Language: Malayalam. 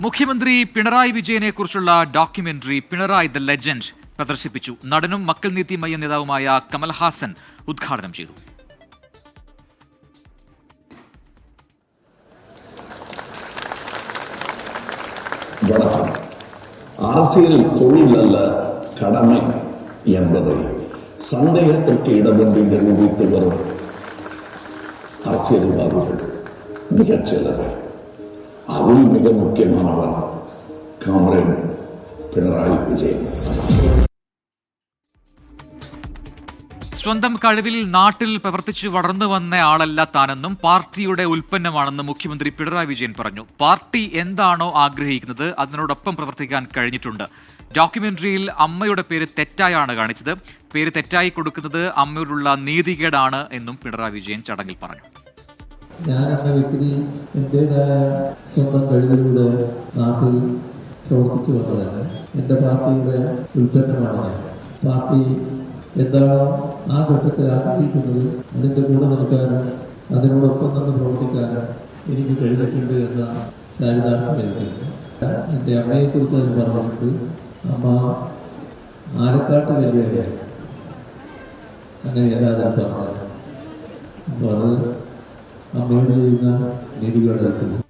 മുഖ്യമന്ത്രി പിണറായി വിജയനെ കുറിച്ചുള്ള ഡോക്യുമെന്ററി പിണറായി ദ ലെജൻഡ് പ്രദർശിപ്പിച്ചു നടനും മക്കൾ നീതി മയ്യ നേതാവുമായ കമൽഹാസൻ ഉദ്ഘാടനം ചെയ്തു வணக்கம் அரசியல் தொழில் அல்ல கடமை என்பதை சந்தேகத்திற்கு இடமின்றி நிரூபித்து வரும் அரசியல்வாதிகள் மிகச் சிலர் அதில் மிக முக்கியமானவர் സ്വന്തം കഴിവിൽ നാട്ടിൽ പ്രവർത്തിച്ചു വളർന്നു വന്ന ആളല്ല താനെന്നും പാർട്ടിയുടെ ഉൽപ്പന്നമാണെന്നും മുഖ്യമന്ത്രി പിണറായി വിജയൻ പറഞ്ഞു. പാർട്ടി എന്താണോ ആഗ്രഹിക്കുന്നത് അതിനോടൊപ്പം പ്രവർത്തിക്കാൻ കഴിഞ്ഞിട്ടുണ്ട്. ഡോക്യുമെന്ററിയിൽ അമ്മയുടെ പേര് തെറ്റായാണ് കാണിച്ചത്. പേര് തെറ്റായി കൊടുക്കുന്നത് അമ്മയോടുള്ള നീതികേടാണ് എന്നും പിണറായി വിജയൻ ചടങ്ങിൽ പറഞ്ഞു. ഞാൻ എന്ന വ്യക്തി എന്റെതായ സ്വന്തം കഴിവിലൂടെ നാട്ടിൽ പ്രവർത്തിച്ചു വന്നതല്ല. എന്റെ പാർട്ടിയുടെ ഉൽപ്പന്നമാണ് ഞാൻ. പാർട്ടി എന്താണോ ആ ഘട്ടത്തിൽ ആഗ്രഹിക്കുന്നത് അതിന്റെ കൂടെ നിൽക്കാനും അതിനോടൊപ്പം നിന്ന് പ്രവർത്തിക്കാനും എനിക്ക് കഴിഞ്ഞിട്ടുണ്ട് എന്ന ചാരിതാർത്ഥ്യം എനിക്കുണ്ട്. എന്റെ അമ്മയെക്കുറിച്ച് അതിന് പറഞ്ഞിട്ടുണ്ട്. അമ്മ ആലക്കാട്ട് കല്യാണിയാണ്. അങ്ങനെയല്ല അതിന് പറഞ്ഞത്. അപ്പോൾ അത് അമ്മയോട് ചെയ്യുന്ന നീതികേടായിട്ട്